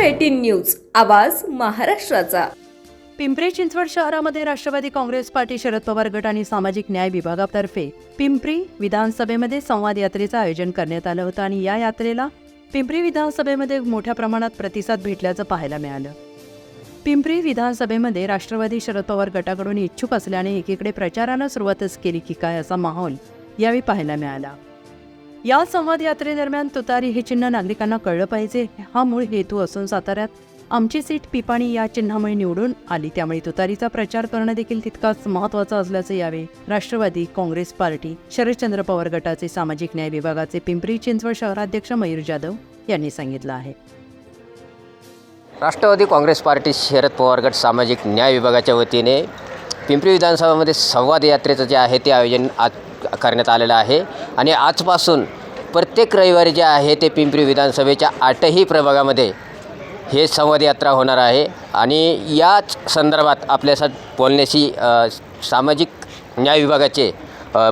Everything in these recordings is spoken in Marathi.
एटीन न्यूज आवाज महाराष्ट्राचा. पिंपरी चिंचवड शहरामध्ये राष्ट्रवादी काँग्रेस पार्टी शरद पवार गट आणि सामाजिक न्याय विभागातर्फे पिंपरी विधानसभेमध्ये संवाद यात्रेचं आयोजन करण्यात आलं होतं आणि या यात्रेला पिंपरी विधानसभेमध्ये मोठ्या प्रमाणात प्रतिसाद भेटल्याचं पाहायला मिळालं. पिंपरी विधानसभेमध्ये राष्ट्रवादी शरद पवार गटाकडून इच्छुक असल्याने एकीकडे प्रचारानं सुरुवातच केली की काय असा माहोल यावेळी पाहायला मिळाला. या संवाद यात्रेदरम्यान तुतारी हे चिन्ह नागरिकांना कळलं पाहिजे. हा मूळ हेतू असून साताऱ्यात आमची सीट पिपाणी या चिन्हामुळे निवडून आली. त्यामुळे तुतारीचा प्रचार करणं देखील तितकाच महत्त्वाचं असल्याचं यावे राष्ट्रवादी काँग्रेस पार्टी शरदचंद्र पवार गटाचे सामाजिक न्याय विभागाचे पिंपरी चिंचवड शहराध्यक्ष मयूर जाधव यांनी सांगितलं आहे. राष्ट्रवादी काँग्रेस पार्टी शरद पवार गट सामाजिक न्याय विभागाच्या वतीने पिंपरी विधानसभामध्ये संवाद यात्रेचं जे आहे ते आयोजन आज करण्यात आलेलं आहे. आणि आजपासून प्रत्येक रविवारी जे आहे ते पिंपरी विधानसभेच्या आठही प्रभागामध्ये हे संवाद यात्रा होणार आहे. आणि याच संदर्भात आपल्यासाठी बोलण्याशी सामाजिक न्याय विभागाचे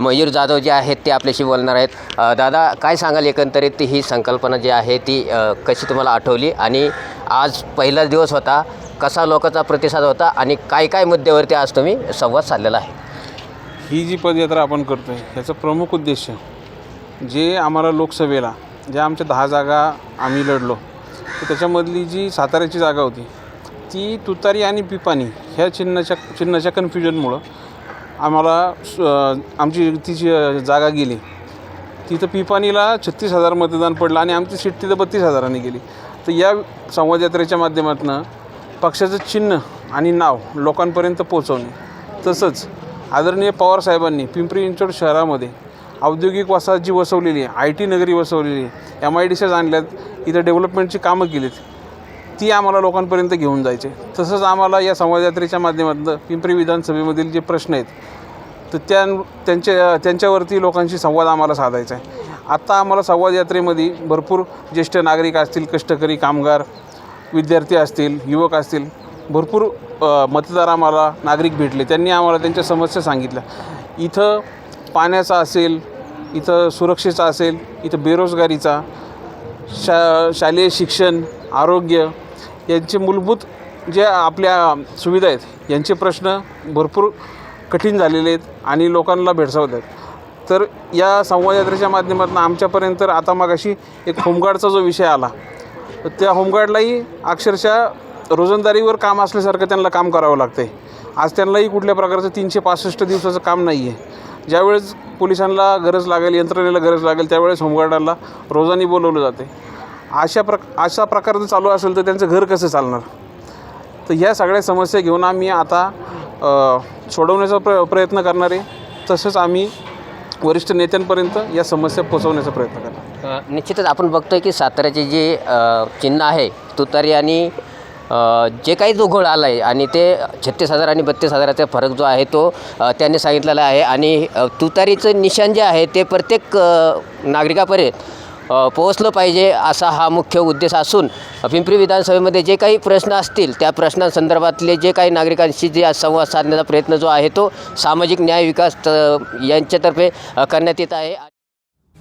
मयूर जाधव जे आहेत ते आपल्याशी बोलणार आहेत. दादा काय सांगाल एकंदरीत ही संकल्पना जी आहे ती कशी तुम्हाला आठवली? आणि आज पहिला दिवस होता कसा लोकांचा प्रतिसाद होता आणि काय काय मुद्द्यावरती आज तुम्ही संवाद साधलेला आहे? ही जी पदयात्रा आपण करतो आहे ह्याचा प्रमुख उद्देश जे आम्हाला लोकसभेला ज्या आमच्या दहा जागा आम्ही लढलो तर त्याच्यामधली जी साताऱ्याची जागा होती ती तुतारी आणि पिपाणी ह्या चिन्हाच्या चिन्हाच्या कन्फ्युजनमुळं आम्हाला आमची ती जी जागा गेली तिथं पिपाणीला छत्तीस हजार मतदान पडलं आणि आमची सीट तिथं बत्तीस हजारांनी गेली. तर या संवाद यात्रेच्या माध्यमातून पक्षाचं चिन्ह आणि नाव लोकांपर्यंत पोचवणे तसंच आदरणीय पवारसाहेबांनी पिंपरी चिंचवड शहरामध्ये औद्योगिक वसाहत जी वसवलेली आहे आय टी नगरी वसवलेली आहे एम आय डी सीज आणल्यात इथं डेव्हलपमेंटची कामं केलीत ती आम्हाला लोकांपर्यंत घेऊन जायचे. तसंच आम्हाला या संवादयात्रेच्या माध्यमातून पिंपरी विधानसभेमधील जे प्रश्न आहेत तर त्या त्यांच्या त्यांच्यावरती लोकांशी संवाद आम्हाला साधायचा आहे. आत्ता आम्हाला संवाद यात्रेमध्ये भरपूर ज्येष्ठ नागरिक असतील कष्टकरी कामगार विद्यार्थी असतील युवक असतील भरपूर मतदार आम्हाला नागरिक भेटले. त्यांनी आम्हाला त्यांच्या समस्या सांगितल्या. इथं पाण्याचा असेल इथं सुरक्षेचा असेल इथं बेरोजगारीचा शा शालेय शिक्षण आरोग्य यांचे मूलभूत जे आपल्या सुविधा आहेत यांचे प्रश्न भरपूर कठीण झालेले आहेत आणि लोकांना भेडसावत आहेत. तर या संवाद यात्रेच्या माध्यमातून आमच्यापर्यंत आता मग अशी एक होमगार्डचा जो विषय आला त्या होमगार्डलाही अक्षरशः रोजंदारीवर काम असल्यासारखं त्यांना काम करावं लागतं आहे आज त्यांनाही कुठल्या प्रकारचं तीनशे पासष्ट दिवसाचं काम नाही आहे ज्यावेळेस पोलिसांना गरज लागेल यंत्रणेला गरज लागेल त्यावेळेस होमगार्डांना रोजानी बोलवलं जाते अशा प्र अशा प्रकारचं चालू असेल तर त्यांचं घर कसं चालणार? तर ह्या सगळ्या समस्या घेऊन आम्ही आता सोडवण्याचा प्र प्रयत्न करणार आहे. तसंच आम्ही वरिष्ठ नेत्यांपर्यंत या समस्या पोचवण्याचा प्रयत्न करणार. निश्चितच आपण बघतोय की साताऱ्याचे जे चिन्ह आहे तुतारी आणि जे काही जो घोळ आला आहे आणि ते छत्तीस हजार आणि बत्तीस हजाराचा फरक जो आहे तो त्यांनी सांगितलेला आहे. आणि तुतारीचं निशाण जे आहे ते प्रत्येक नागरिकापर्यंत पोहोचलं पाहिजे असा हा मुख्य उद्देश असून पिंपरी विधानसभेमध्ये जे काही प्रश्न असतील त्या प्रश्नांसंदर्भातले जे काही नागरिकांशी जे संवाद साधण्याचा प्रयत्न जो आहे तो सामाजिक न्याय विकास यांच्यातर्फे करण्यात येत आहे.